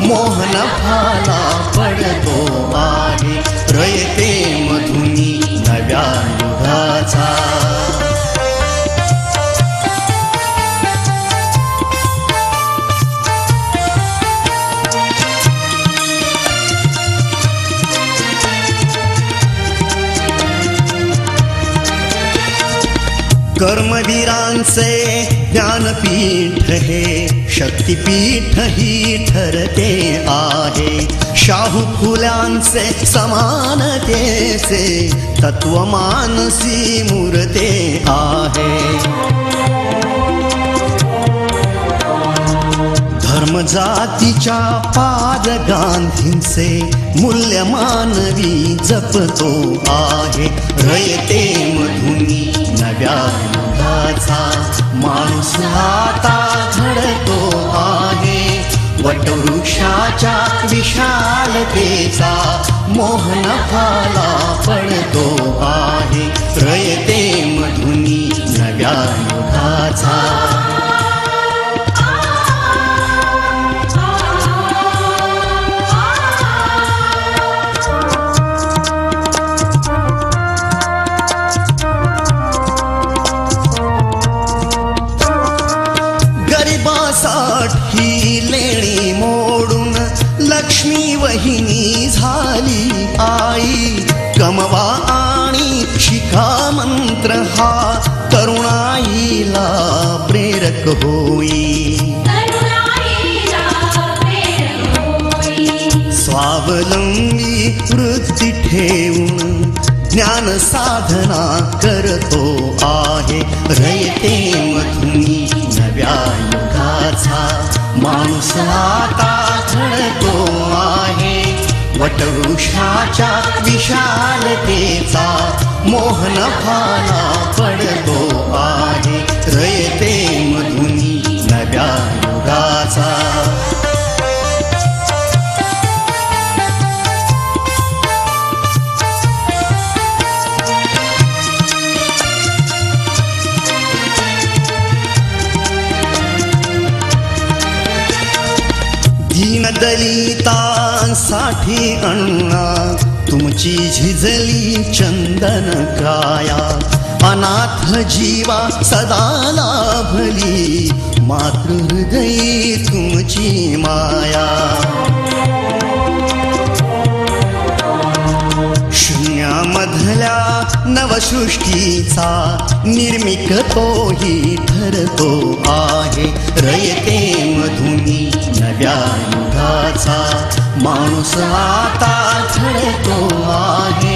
मोहन फाला पडतो आहे रयते मधुनी नव्या युगाचा. कर्मवीरांचे ज्ञानपीठ हे शक्तिपीठ ही ठरते आहे. शाहू फुल्यांचे समानतेचे तत्वमानसी मूर्ते आहे. धर्म जातीच्या पाद गांधींचे मूल्य मानवी जपतो आहे. रयते मधुनी नव्या माणसाचा माणूस आता घडतो आहे. वटवृक्षाच्या विशालतेचा मोहन फाला पडतो आहे. रयते मधुनी नव्या युगाचा. प्रेरक होई। स्वावलंबी वृत्ती ठेवून ज्ञान साधना करतो आहे. रयते मधुनी नव्या युगाचा माणूस आता घडतो आहे. वटवृक्षाच्या विशालतेचा मोहन फाला पडतो आहे. रयते मधुनी नव्या युगाचा दीनदलितांसाठी अण्णा तुमची झिजली चंदन काया अनाथ जीवा सदा लाभली. मातृहृदयी तुमची माया. शून्यामधल्या नवसृष्टीचा निर्मिक तोही ठरतो आहे. रयते मधुनी नव्या युगाचा. माणूस आता ठरतो आहे.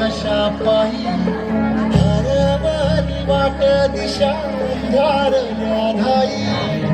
कशा पायी? वाट दिशा धारल्या धाई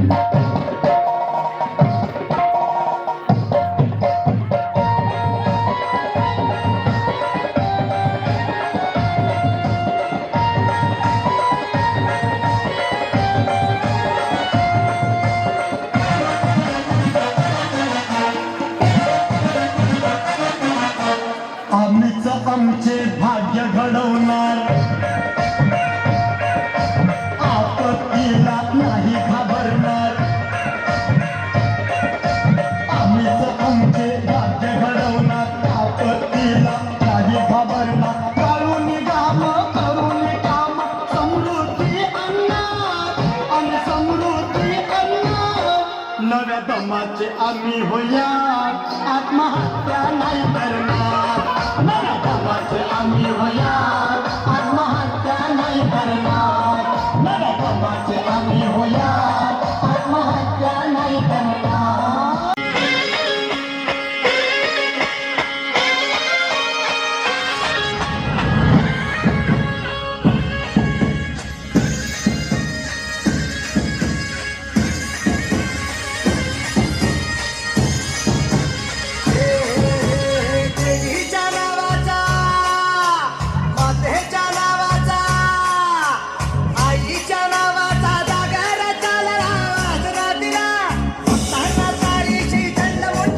Música voy a